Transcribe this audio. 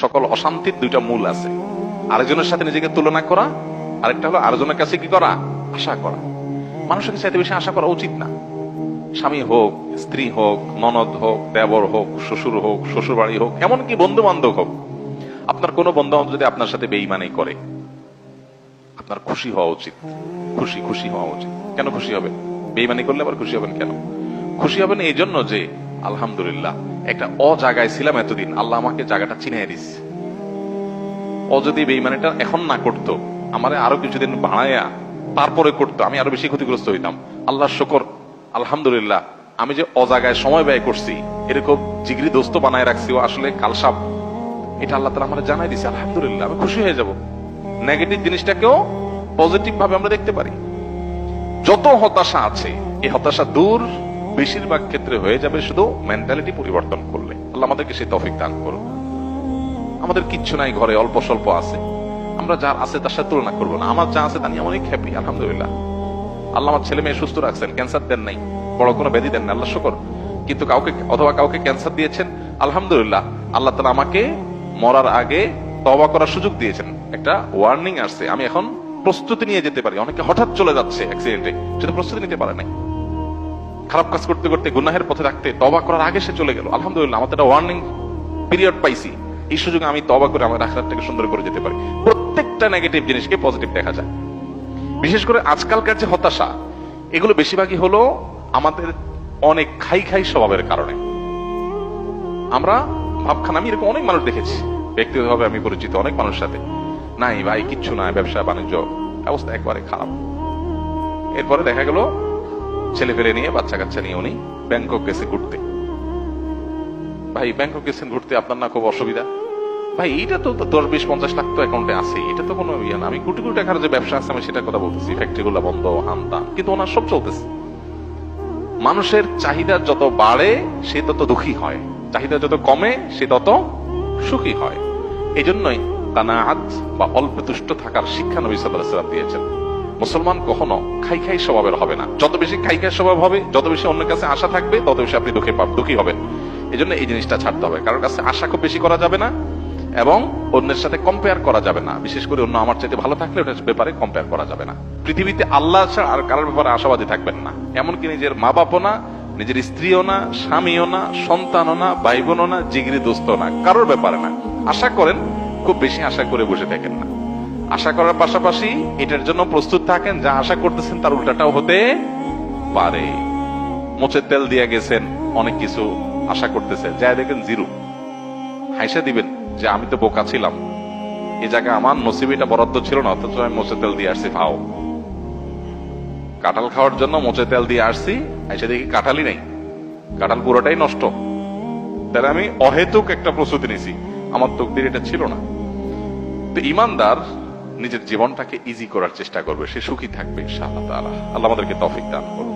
সকল অশান্তির দুইটা মূল আছে। আরেকজনের সাথে নিজেকে তুলনা করা, আরেকটা হলো আরেকজনের কাছে কি করা? আশা করা। মানুষের চাইতে বেশি আশা করা উচিত না। স্বামী হোক, স্ত্রী হোক, ননদ হোক, দেবর হোক, শ্বশুর হোক শ্বশুর বাড়ি হোক, এমনকি বন্ধু বান্ধব হোক, আপনার কোনো বন্ধু বান্ধব যদি আপনার সাথে বেইমানি করে, আপনার খুশি হওয়া উচিত। খুশি খুশি হওয়া উচিত। কেন খুশি হবেন? বেইমানি করলে আবার খুশি হবেন কেন? খুশি হবেন এই জন্য যে, আলহামদুলিল্লাহ একটা অ জায়গায় ছিলাম এতদিন। আল্লাহ আমাকে জায়গাটা চিনিয়ে দিস। ও যদি বেইমানিটা এখন না করতো, আমারে আরও কিছুদিন বাড়াইয়া তারপরে করতো, আমি আরও বেশি ক্ষতিগ্রস্ত হইতাম। আল্লাহ শকর, আলহামদুলিল্লাহ, আমি যে অজাগায় সময় ব্যয় করছি, এরকম জিগরি দোস্ত বানায় রাখছি, ও আসলে কালসাপ এটা আল্লাহ তালা আমার জানাই দিছে, আলহামদুলিল্লাহ, আমি খুশি হয়ে যাব। নেগেটিভ জিনিসটাকেও পজিটিভ ভাবে আমরা দেখতে পারি। যত হতাশা আছে, এই হতাশা দূর বেশিরভাগ ক্ষেত্রে হয়ে যাবে শুধু মেন্টালিটি পরিবর্তন করলে। আল্লাহ আমাদেরকে সেই তফিক দান করুন। আমাদের কিচ্ছু নাই ঘরে, অল্প স্বল্প আছে। আমরা যার আছে তার সাথে তুলনা করব না। আমার যা আছে তা নিয়ে অনেক হ্যাপি আলহামদুলিল্লাহ। আল্লাহ আমার ছেলে মেয়ে সুস্থ রাখছেন ক্যান্সার দেন নাই। বড় কোনো ব্যাধি দেন না আল্লাহ শকর। কিন্তু কাউকে, অথবা কাউকে ক্যান্সার দিয়েছেন, আলহামদুলিল্লাহ। আল্লাহ তালা আমাকে মরার আগে তবা করার সুযোগ দিয়েছেন। একটা ওয়ার্নিং আসছে। আমি এখন প্রস্তুতি নিয়ে যেতে পারি। অনেকে হঠাৎ চলে যাচ্ছে অ্যাক্সিডেন্টে সেটা প্রস্তুতি নিতে পারে নাই। খারাপ কাজ করতে করতে গুনাহের পথে রাখতে তবা করার আগে সে চলে গেল। আলহামদুলিল্লাহ আমাদের একটা ওয়ার্নিং পিরিয়ড পাইছি। এই সুযোগে আমি তবা করে আমার আখরাতটাকে সুন্দর করে যেতে পারি। প্রত্যেকটা নেগেটিভ জিনিসকে পজিটিভ দেখা যায়। বিশেষ করে আজকালকার যে হতাশা, এগুলো বেশিরভাগই হলো আমাদের অনেক খাই খাই স্বভাবের কারণে। আমরা ভাবখান, আমি এরকম অনেক মানুষ দেখেছি। ব্যক্তিগতভাবে আমি পরিচিত অনেক মানুষের সাথে। নাই ভাই, কিচ্ছু নাই, ব্যবসা, বাণিজ্য, অবস্থা একবারে খারাপ। এরপরে দেখা গেল ছেলে ফেলে নিয়ে বাচ্চা কাচ্চা নিয়ে উনি ব্যাংকক গেছে ঘুরতে। ভাই, ব্যাংকক গেছেন ঘুরতে, আপনার না খুব অসুবিধা? ভাই এটা তো দশ বিশ পঞ্চাশ লাখ তো অ্যাকাউন্টে আছে, এটা তো কোনো ইয়ে না। আমি কোটি কোটি টাকার যে ব্যবসা আছে, আমি সেটা কথা বলতেছি। ফ্যাক্টরি গুলো বন্ধ হান তান কিন্তু ওনার সব চলতেছে। মানুষের চাহিদা যত বাড়ে, সে তত দুঃখী হয়। চাহিদা যত কমে, সে তত সুখী হয়। এই জন্যই কানাআত বা অল্প তুষ্ট থাকার শিক্ষা নবী সাল্লাল্লাহু আলাইহি ওয়াসাল্লাম দিয়েছেন। মুসলমান কখনো খাই খাই স্বভাবের হবে না। যত বেশি খাই খাই স্বভাব হবে, যত বেশি অন্যের কাছে আশা থাকবে, তত বেশি আপনি দুঃখে পাব দুঃখী হবেন। এই জন্য এই জিনিসটা ছাড়তে হবে। কারোর কাছে আশা খুব বেশি করা যাবে না এবং অন্যের সাথে কম্পেয়ার করা যাবে না। বিশেষ করে অন্য আমার চাইতে ভালো থাকলে ওটার ব্যাপারে কম্পেয়ার করা যাবে না। পৃথিবীতে আল্লাহ ছাড়া আর কারোর ব্যাপারে আশাবাদী থাকবেন না। এমনকি নিজের মা বাপও না, নিজের স্ত্রীও না, স্বামীও না, সন্তানও না ভাই বোনও না, জিগরি দোস্ত না। কারোর ব্যাপারে না। আশা করেন, খুব বেশি আশা করে বসে থাকেন না। আশা করার পাশাপাশি এটার জন্য প্রস্তুত থাকেন, যা আশা করতেছেন তার উল্টাটাও হতে পারে। মোচের তেল দিয়ে গেছেন, অনেক কিছু আশা করতেছেন যা দেখেন জিরো। হাইসা দিবেন যে আমি তো বোকা ছিলাম। এই জায়গায় আমার নসিবিটা বরাদ্দ ছিল না, অথচ আমি মোচে তেল দিয়ে আসছি ফাও কাঁঠাল খাওয়ার জন্য মোচে তেল দিয়ে আসছি এসে দেখি কাঁঠালই নেই। কাঁঠাল পুরোটাই নষ্ট। তাহলে আমি অহেতুক একটা প্রস্তুতি নিছি। আমার তকদির এটা ছিল না। তো ইমানদার নিজের জীবনটাকে ইজি করার চেষ্টা করবে, সে সুখী থাকবে, ইনশাআল্লাহ তাআলা। আল্লাহ আমাদেরকে তৌফিক দান করুন।